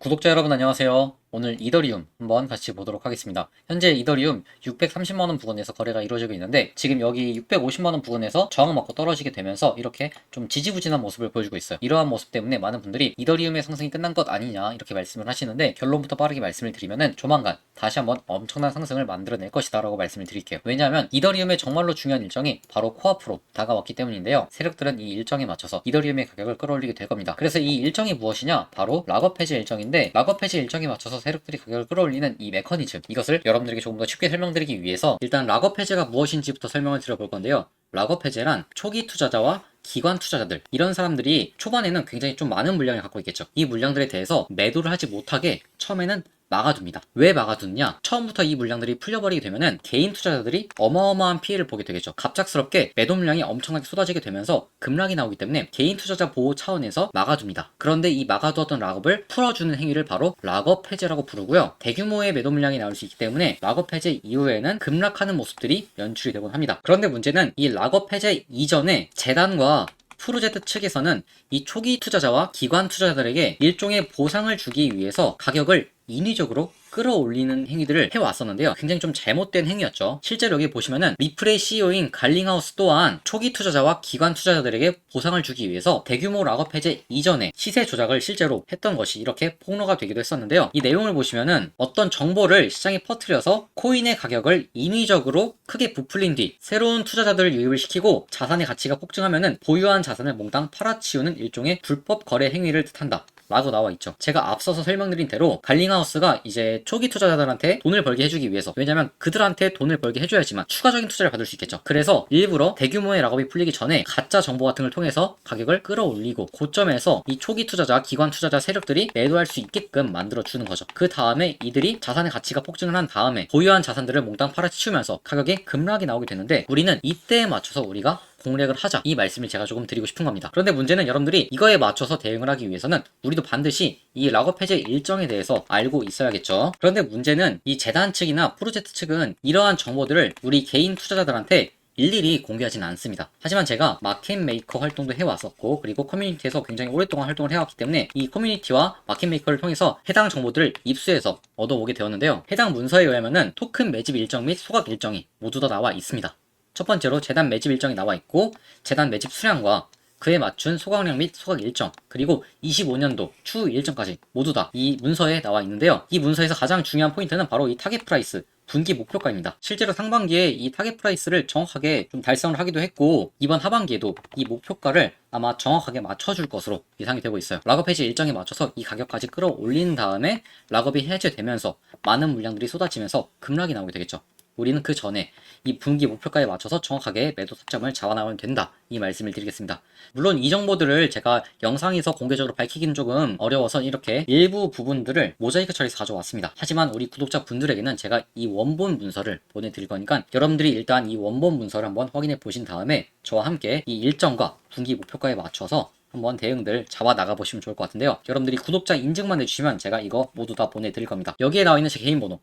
구독자 여러분 안녕하세요. 오늘 이더리움 한번 같이 보도록 하겠습니다. 현재 이더리움 630만원 부근에서 거래가 이루어지고 있는데 지금 여기 650만원 부근에서 저항 맞고 떨어지게 되면서 이렇게 좀 지지부진한 모습을 보여주고 있어요. 이러한 모습 때문에 많은 분들이 이더리움의 상승이 끝난 것 아니냐 이렇게 말씀을 하시는데 결론부터 빠르게 말씀을 드리면은 조만간 다시 한번 엄청난 상승을 만들어낼 것이다 라고 말씀을 드릴게요. 왜냐하면 이더리움의 정말로 중요한 일정이 바로 코앞으로 다가왔기 때문인데요. 세력들은 이 일정에 맞춰서 이더리움의 가격을 끌어올리게 될 겁니다. 그래서 이 일정이 무엇이냐? 바로 락업 해제 일정인데 락업 해제 일정에 맞춰서 세력들이 가격을 끌어올리는 이 메커니즘 이것을 여러분들에게 조금 더 쉽게 설명드리기 위해서 일단 락업 해제가 무엇인지부터 설명을 드려볼 건데요. 락업 해제란 초기 투자자와 기관 투자자들 이런 사람들이 초반에는 굉장히 좀 많은 물량을 갖고 있겠죠. 이 물량들에 대해서 매도를 하지 못하게 처음에는 막아둡니다. 왜 막아두냐? 처음부터 이 물량들이 풀려버리게 되면은 개인 투자자들이 어마어마한 피해를 보게 되겠죠. 갑작스럽게 매도 물량이 엄청나게 쏟아지게 되면서 급락이 나오기 때문에 개인 투자자 보호 차원에서 막아둡니다. 그런데 이 막아두었던 락업을 풀어주는 행위를 바로 락업 해제라고 부르고요. 대규모의 매도 물량이 나올 수 있기 때문에 락업 해제 이후에는 급락하는 모습들이 연출이 되곤 합니다. 그런데 문제는 이 락업 해제 이전에 재단과 프로젝트 측에서는 이 초기 투자자와 기관 투자자들에게 일종의 보상을 주기 위해서 가격을 인위적으로 끌어올리는 행위들을 해왔었는데요. 굉장히 좀 잘못된 행위였죠. 실제로 여기 보시면은 리플의 CEO인 갈링하우스 또한 초기 투자자와 기관 투자자들에게 보상을 주기 위해서 대규모 락업 해제 이전에 시세 조작을 실제로 했던 것이 이렇게 폭로가 되기도 했었는데요. 이 내용을 보시면은 어떤 정보를 시장에 퍼뜨려서 코인의 가격을 인위적으로 크게 부풀린 뒤 새로운 투자자들을 유입을 시키고 자산의 가치가 폭증하면은 보유한 자산을 몽땅 팔아치우는 일종의 불법 거래 행위를 뜻한다. 라고 나와 있죠. 제가 앞서서 설명드린 대로 갈링하우스가 이제 초기 투자자들한테 돈을 벌게 해주기 위해서 왜냐면 그들한테 돈을 벌게 해줘야지만 추가적인 투자를 받을 수 있겠죠. 그래서 일부러 대규모의 락업이 풀리기 전에 가짜 정보 같은 걸 통해서 가격을 끌어올리고 고점에서 이 초기 투자자, 기관 투자자 세력들이 매도할 수 있게끔 만들어 주는 거죠. 그 다음에 이들이 자산의 가치가 폭증을 한 다음에 보유한 자산들을 몽땅 팔아치우면서 가격에 급락이 나오게 되는데 우리는 이때에 맞춰서 우리가 공략을 하자 이 말씀을 제가 조금 드리고 싶은 겁니다. 그런데 문제는 여러분들이 이거에 맞춰서 대응을 하기 위해서는 우리도 반드시 이 락업 해제 일정에 대해서 알고 있어야겠죠. 그런데 문제는 이 재단 측이나 프로젝트 측은 이러한 정보들을 우리 개인 투자자들한테 일일이 공개하지는 않습니다. 하지만 제가 마켓 메이커 활동도 해왔었고 그리고 커뮤니티에서 굉장히 오랫동안 활동을 해왔기 때문에 이 커뮤니티와 마켓 메이커를 통해서 해당 정보들을 입수해서 얻어오게 되었는데요. 해당 문서에 의하면은 토큰 매집 일정 및 소각 일정이 모두 다 나와 있습니다. 첫 번째로 재단 매집 일정이 나와 있고 재단 매집 수량과 그에 맞춘 소각량 및 소각 일정 그리고 25년도 추후 일정까지 모두 다 이 문서에 나와 있는데요. 이 문서에서 가장 중요한 포인트는 바로 이 타겟 프라이스 분기 목표가입니다. 실제로 상반기에 이 타겟 프라이스를 정확하게 좀 달성을 하기도 했고 이번 하반기에도 이 목표가를 아마 정확하게 맞춰줄 것으로 예상이 되고 있어요. 락업 해지 일정에 맞춰서 이 가격까지 끌어올린 다음에 락업이 해제되면서 많은 물량들이 쏟아지면서 급락이 나오게 되겠죠. 우리는 그 전에 이 분기 목표가에 맞춰서 정확하게 매도 타점을 잡아나가면 된다. 이 말씀을 드리겠습니다. 물론 이 정보들을 제가 영상에서 공개적으로 밝히기는 조금 어려워서 이렇게 일부 부분들을 모자이크 처리해서 가져왔습니다. 하지만 우리 구독자 분들에게는 제가 이 원본 문서를 보내드릴 거니까 여러분들이 일단 이 원본 문서를 한번 확인해 보신 다음에 저와 함께 이 일정과 분기 목표가에 맞춰서 한번 대응들 잡아 나가 보시면 좋을 것 같은데요. 여러분들이 구독자 인증만 해주시면 제가 이거 모두 다 보내드릴 겁니다. 여기에 나와 있는 제 개인 번호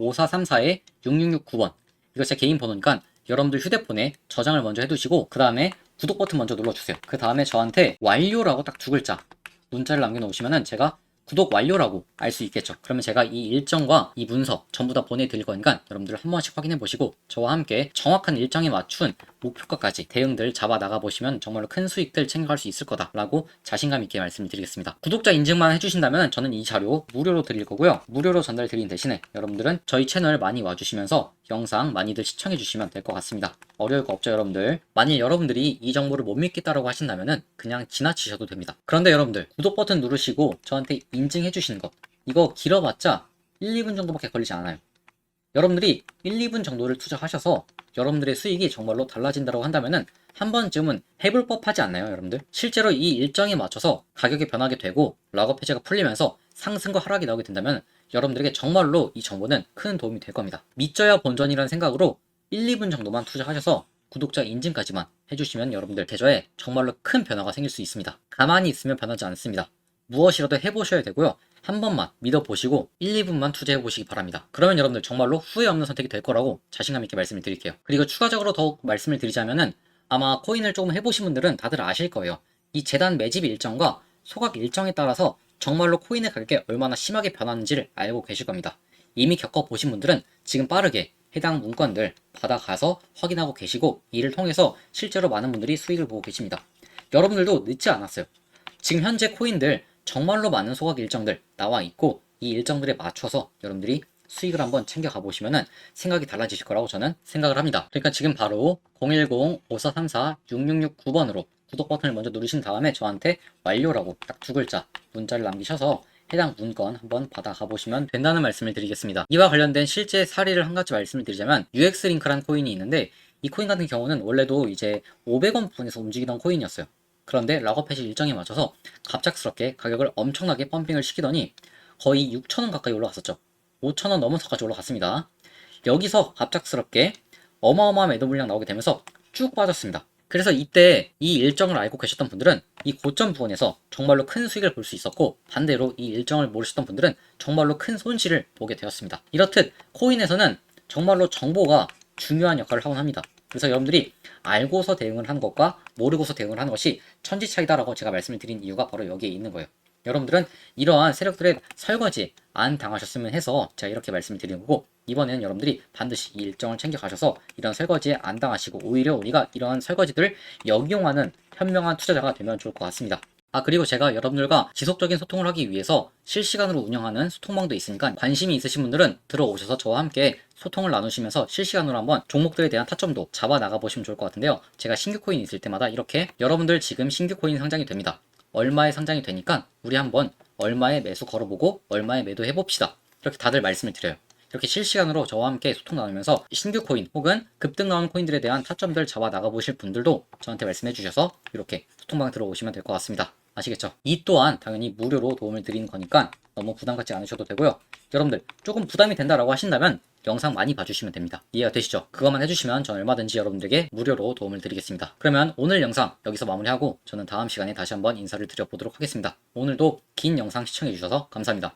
010-5434-6669번 이거 제 개인 번호니까 여러분들 휴대폰에 저장을 먼저 해두시고 그 다음에 구독 버튼 먼저 눌러주세요. 그 다음에 저한테 완료라고 딱 두 글자 문자를 남겨놓으시면은 제가 구독 완료라고 알 수 있겠죠. 그러면 제가 이 일정과 이 문서 전부 다 보내드릴 거니까 여러분들 한 번씩 확인해 보시고 저와 함께 정확한 일정에 맞춘 목표가까지 대응들 잡아 나가 보시면 정말로 큰 수익들 챙겨갈 수 있을 거다라고 자신감 있게 말씀드리겠습니다. 구독자 인증만 해주신다면 저는 이 자료 무료로 드릴 거고요. 무료로 전달 드린 대신에 여러분들은 저희 채널 많이 와주시면서 영상 많이들 시청해 주시면 될 것 같습니다. 어려울 거 없죠 여러분들. 만일 여러분들이 이 정보를 못 믿겠다라고 하신다면은 그냥 지나치셔도 됩니다. 그런데 여러분들 구독 버튼 누르시고 저한테 인증해 주시는 것 이거 길어봤자 1, 2분 정도밖에 걸리지 않아요. 여러분들이 1, 2분 정도를 투자하셔서 여러분들의 수익이 정말로 달라진다고 한다면은 한 번쯤은 해볼 법하지 않나요, 여러분들? 실제로 이 일정에 맞춰서 가격이 변하게 되고 락업 해제가 풀리면서 상승과 하락이 나오게 된다면 여러분들에게 정말로 이 정보는 큰 도움이 될 겁니다. 믿져야 본전이라는 생각으로 1, 2분 정도만 투자하셔서 구독자 인증까지만 해주시면 여러분들 계좌에 정말로 큰 변화가 생길 수 있습니다. 가만히 있으면 변하지 않습니다. 무엇이라도 해보셔야 되고요. 한 번만 믿어보시고 1, 2분만 투자해보시기 바랍니다. 그러면 여러분들 정말로 후회 없는 선택이 될 거라고 자신감 있게 말씀을 드릴게요. 그리고 추가적으로 더욱 말씀을 드리자면은 아마 코인을 조금 해보신 분들은 다들 아실 거예요. 이 재단 매집 일정과 소각 일정에 따라서 정말로 코인의 가격이 얼마나 심하게 변하는지를 알고 계실 겁니다. 이미 겪어보신 분들은 지금 빠르게 해당 문건들 받아가서 확인하고 계시고 이를 통해서 실제로 많은 분들이 수익을 보고 계십니다. 여러분들도 늦지 않았어요. 지금 현재 코인들 정말로 많은 소각 일정들 나와 있고 이 일정들에 맞춰서 여러분들이 수익을 한번 챙겨가 보시면은 생각이 달라지실 거라고 저는 생각을 합니다. 그러니까 지금 바로 010-5434-6669번으로 구독 버튼을 먼저 누르신 다음에 저한테 완료라고 딱 두 글자 문자를 남기셔서 해당 문건 한번 받아가 보시면 된다는 말씀을 드리겠습니다. 이와 관련된 실제 사례를 한 가지 말씀을 드리자면 UX링크란 코인이 있는데 이 코인 같은 경우는 원래도 이제 500원 부분에서 움직이던 코인이었어요. 그런데 락업해시 일정에 맞춰서 갑작스럽게 가격을 엄청나게 펌핑을 시키더니 거의 6,000원 가까이 올라갔었죠. 5,000원 넘어서까지 올라갔습니다. 여기서 갑작스럽게 어마어마한 매도 물량 나오게 되면서 쭉 빠졌습니다. 그래서 이때 이 일정을 알고 계셨던 분들은 이 고점 부분에서 정말로 큰 수익을 볼 수 있었고 반대로 이 일정을 모르셨던 분들은 정말로 큰 손실을 보게 되었습니다. 이렇듯 코인에서는 정말로 정보가 중요한 역할을 하곤 합니다. 그래서 여러분들이 알고서 대응을 하는 것과 모르고서 대응을 하는 것이 천지 차이다라고 제가 말씀을 드린 이유가 바로 여기에 있는 거예요. 여러분들은 이러한 세력들의 설거지 안 당하셨으면 해서 제가 이렇게 말씀을 드리는 거고 이번에는 여러분들이 반드시 이 일정을 챙겨 가셔서 이런 설거지에 안 당하시고 오히려 우리가 이러한 설거지들을 역이용하는 현명한 투자자가 되면 좋을 것 같습니다. 아 그리고 제가 여러분들과 지속적인 소통을 하기 위해서 실시간으로 운영하는 소통방도 있으니까 관심이 있으신 분들은 들어오셔서 저와 함께 소통을 나누시면서 실시간으로 한번 종목들에 대한 타점도 잡아 나가 보시면 좋을 것 같은데요. 제가 신규 코인 있을 때마다 이렇게 여러분들 지금 신규 코인 상장이 됩니다. 얼마에 상장이 되니까 우리 한번 얼마에 매수 걸어보고 얼마에 매도 해 봅시다. 이렇게 다들 말씀을 드려요. 이렇게 실시간으로 저와 함께 소통 나누면서 신규 코인 혹은 급등 나온 코인들에 대한 타점들 잡아 나가 보실 분들도 저한테 말씀해 주셔서 이렇게 소통방 들어오시면 될 것 같습니다. 아시겠죠? 이 또한 당연히 무료로 도움을 드리는 거니까 너무 부담 갖지 않으셔도 되고요. 여러분들 조금 부담이 된다라고 하신다면 영상 많이 봐주시면 됩니다. 이해가 되시죠? 그것만 해주시면 저는 얼마든지 여러분들에게 무료로 도움을 드리겠습니다. 그러면 오늘 영상 여기서 마무리하고 저는 다음 시간에 다시 한번 인사를 드려보도록 하겠습니다. 오늘도 긴 영상 시청해주셔서 감사합니다.